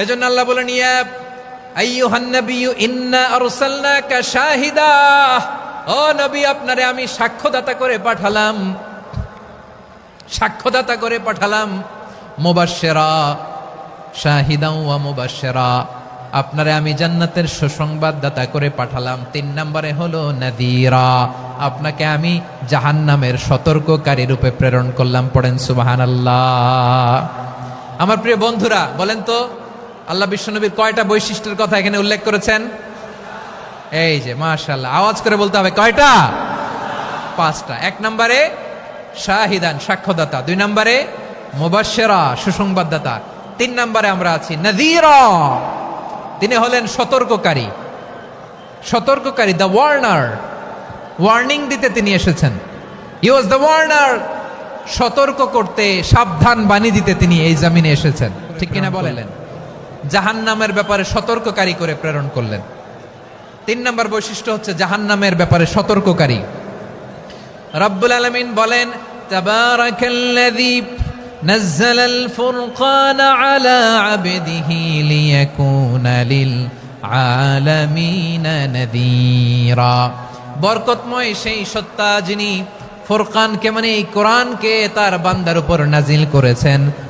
এজন্য আল্লাহ বলেন, ইয়া আইয়ুহান নাবিয়্যু, ইন্না আরসালনাকা শাহিদা। ও নবী, আপনারে আমি সাক্ষ্যদাতা করে পাঠালাম। সাক্ষ্যদাতা করে পাঠালাম। মুবাশশিরা, শাহিদাও ওয়া মুবাশশিরা। আপনারে আমি জান্নাতের সুসংবাদদাতা করে পাঠালাম। তিন নম্বরে হলো নাদিরা। আপনাকে আমি জাহান্নামের সতর্ককারী রূপে প্রেরণ করলাম। পড়েন সুবহানাল্লাহ। আমার প্রিয় বন্ধুরা, বলেন তো আল্লাহ বিশ্বনবীর কয়টা বৈশিষ্ট্যের কথা এখানে উল্লেখ করেছেন? এই যে মাশাল্লাহ আওয়াজ করে বলতে হবে কয়টা? পাঁচটা। এক নম্বরে শাহিদান সাক্ষ্যদাতা। দুই নম্বরে মুবাশশিরা সুসংবাদদাতা। তিন নম্বরে আমরা আছি নাযীরা। তিনি হলেন সতর্ককারী। সতর্ককারী দ্য ওয়ার্নার। ওয়ার্নিং দিতে তিনি এসেছেন। ই ওয়াজ দ্য ওয়ার্নার সতর্ক করতে সাবধান বাণী দিতে তিনি এই জামিনে এসেছেন। ঠিক কিনা বলেন? জাহান্নামের ব্যাপারে সতর্ককারী করে প্রেরণ করলেন তিন নম্বর বৈশিষ্ট্য হচ্ছে জাহান্নামের ব্যাপারে সতর্ককারী রব্বুল আলমিন বলেন তাবারাকাল্লাযী نزل الفرقان على عبده ليكون للعالمين نذيرا বরকতময় সেই সত্তা যিনি ফুরকানকে মানে এই কোরআনকে তার বান্দার উপর নাজিল করেছেন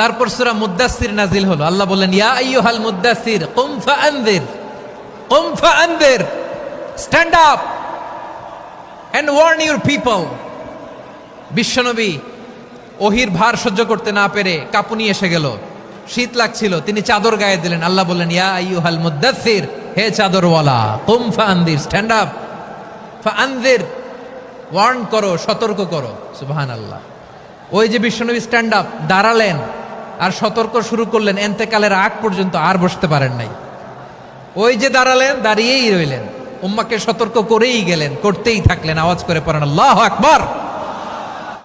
তারপর সূরা মুদ্দাসির নাজিল হলো। আল্লাহ বললেন, ইয়া আইয়ুহাল মুদ্দাসির কুম ফাআনযির কুম ফাআনযির stand up and warn your people. বিশ্বনবী ওহির ভার সহ্য করতে না পেরে কাপুনি এসে গেল। শীত লাগছিল, তিনি চাদর গায়ে দিলেন। আল্লাহ বললেন, ইয়া আইয়ুহাল মুদ্দাসির হে চাদরওয়ালা, কুম ফাআনদির, স্ট্যান্ড আপ, ফাআনদির, ওয়ার্ন করো, সতর্ক করো। সুবহানাল্লাহ। ওই যে বিশ্বনবী স্ট্যান্ড আপ, দাঁড়ালেন। আর সতর্ক শুরু করলেন। এন্তেকালের আগ পর্যন্ত আর বসতে পারেন নাই। ওই যে দাঁড়ালেন, দাঁড়িয়েই রইলেন। উম্মাকে সতর্ক করেই গেলেন, করতেই থাকলেন। আওয়াজ করে পড়েন, আল্লাহ আকবার!